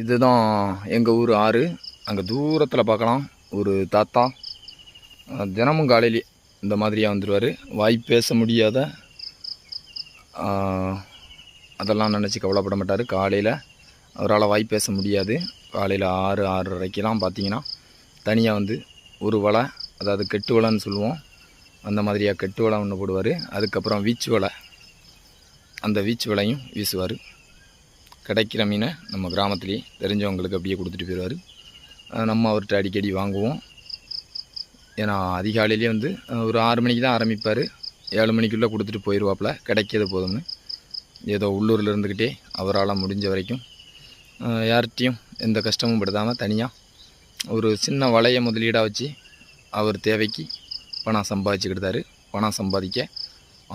இதுதான் எங்கள் ஊர் ஆறு. அங்கே தூரத்தில் பார்க்கலாம் ஒரு தாத்தா தினமும் காலையிலே இந்த மாதிரியாக வந்துடுவார் வாய் பேச முடியாத அதெல்லாம் நினச்சி கவலைப்பட மாட்டார். காலையில் அவரால் வாய் பேச முடியாது. காலையில் ஆறு ஆறரைக்கெலாம் பார்த்தீங்கன்னா தனியாக வந்து ஒரு வலை அதாவது கெட்டு வலைன்னு சொல்லுவோம். அந்த மாதிரியாக கெட்டு வலை ஒன்று போடுவார். அதுக்கப்புறம் வீச்சு வலை. அந்த வீச்சு வலையும் வீசுவார். கிடைக்கிற மீனை நம்ம கிராமத்துலேயே தெரிஞ்சவங்களுக்கு அப்படியே கொடுத்துட்டு போயிடுவார். நம்ம அவர்கிட்ட அடிக்கடி வாங்குவோம். ஏன்னா அதிகாலையிலே வந்து ஒரு ஆறு மணிக்கு தான் ஆரம்பிப்பார். ஏழு மணிக்குள்ளே கொடுத்துட்டு போயிடுவாப்பில் கிடைக்கிறது போதும்னு. ஏதோ உள்ளூரில் இருந்துக்கிட்டே அவரால் முடிஞ்ச வரைக்கும் யார்கிட்டையும் எந்த கஷ்டமும் படுத்தாமல் தனியாக ஒரு சின்ன வலையை முதலீடாக வச்சு அவர் தேவைக்கு பணம் சம்பாதிச்சுக்கிட்டாரு. பணம் சம்பாதிக்க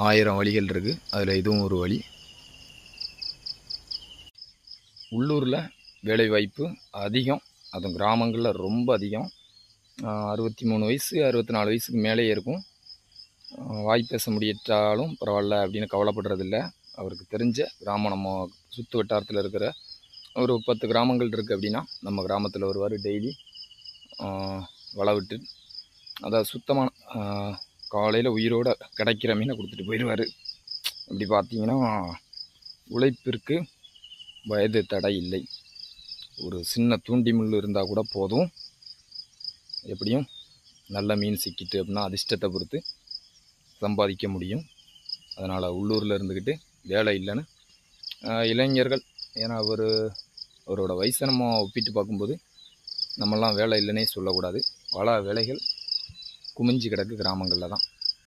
ஆயிரம் வழிகள் இருக்குது அதில் இதுவும் ஒரு வழி. உள்ளூரில் வேலைவாய்ப்பு அதிகம். அதுவும் கிராமங்களில் ரொம்ப அதிகம். அறுபத்தி மூணு வயசு அறுபத்தி நாலு வயசுக்கு மேலேயே இருக்கும். வாய் பேச முடியிட்டாலும் பரவாயில்ல அப்படின்னு கவலைப்படுறதில்ல. அவருக்கு தெரிஞ்ச கிராமம் நம்ம சுற்று வட்டாரத்தில் இருக்கிற ஒரு பத்து கிராமங்கள் இருக்குது அப்படின்னா நம்ம கிராமத்தில் வருவார் டெய்லி. வளவிட்டு அதாவது சுத்தமான காலையில் உயிரோடு கிடைக்கிற மீனை கொடுத்துட்டு போயிடுவார். இப்படி பார்த்தீங்கன்னா உழைப்பிற்கு வயது தடை இல்லை. ஒரு சின்ன தூண்டி முள் இருந்தால் கூட போதும். எப்படியும் நல்ல மீன் சிக்கிட்டு அப்படின்னா அதிர்ஷ்டத்தை பொறுத்து சம்பாதிக்க முடியும். அதனால் உள்ளூரில் இருந்துக்கிட்டு வேலை இல்லைன்னு இளைஞர்கள் ஏன்னா அவர் அவரோட வயசை நம்ம ஒப்பிட்டு பார்க்கும்போது நம்மலாம் வேலை இல்லைன்னே சொல்லக்கூடாது. பல வேலைகள் குமிஞ்சு கிடக்கு கிராமங்களில் தான்.